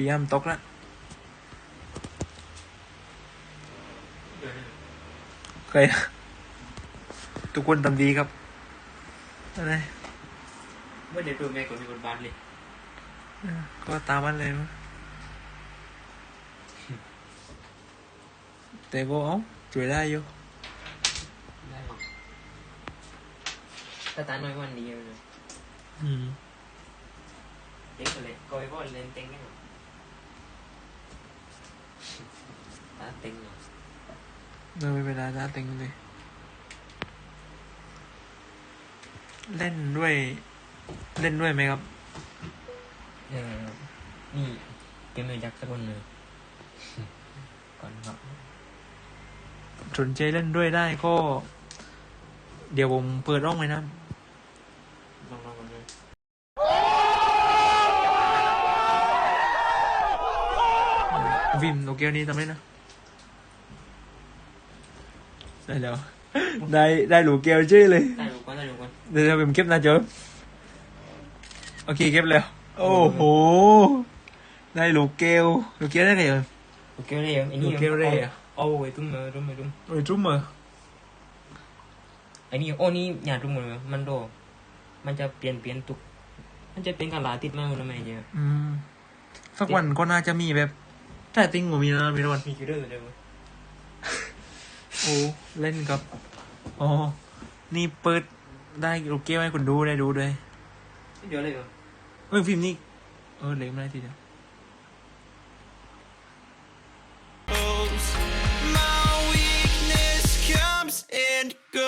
พี่ยามตกละเคยทุกคนทำดีครับอะไรไม่ได้ดูแม่คนมีบทบาทเลยก็ตามมันเลยมั้งแต่ก็เอ้าช่วยได้อยู่ได้แต่ตาน้อยกว่านี้เลยอืมเด็กเลยก็ไอ้บอลเล่นเต็งกันหน่อยตา เต็งหน่อยเดินไปเวลาจ้าเต็งเลย เล่นด้วย เล่นด้วยไหมครับ เออนี่เกมเมอร์ยักษ์สักคนหนึ่งก่อนครับสนใจเล่นด้วยได้ก็ เดี๋ยวผมเปิดร่องไว้นะลองลองกันเลยวิมโนเกียวนี้ทำได้นะ ได้แล้วได้ได้หลูเกียวชื่อเลยได้ดูก่อนได้ดูก่อนเดี๋ยวผมเก็บหน้าจอโอเคเก็บแล้วโอ้โหได้หลูเกลหลูเกลได้ไงเอ่ยโอเคเลยไอ้นี่โอเคเลยอะเอาไว้ตุ้มเออตุ้มไปตุ้มโอ้ยจุ๊บมือไอ้นี่โอ้นี่อย่าตุ้มเลยมันโด มันจะเปลี่ยนเปลี่ยนตุก มันจะเป็นกระลาติดมากเลยไม่เยอะอืมสักวันก็น่าจะมีแบบแต่ติ้งผมมีนะมีนะวันมีคิวเดอร์เลย โอ้เล่นกับอ๋อนี่เปิดได้หลูเกลให้คุณดูได้ดูด้วยเดี๋ยวเลยเหรอเอ้ยฟิล์มนี่เออเล็กไม่ได้ทีเดียว My weakness comes and goes.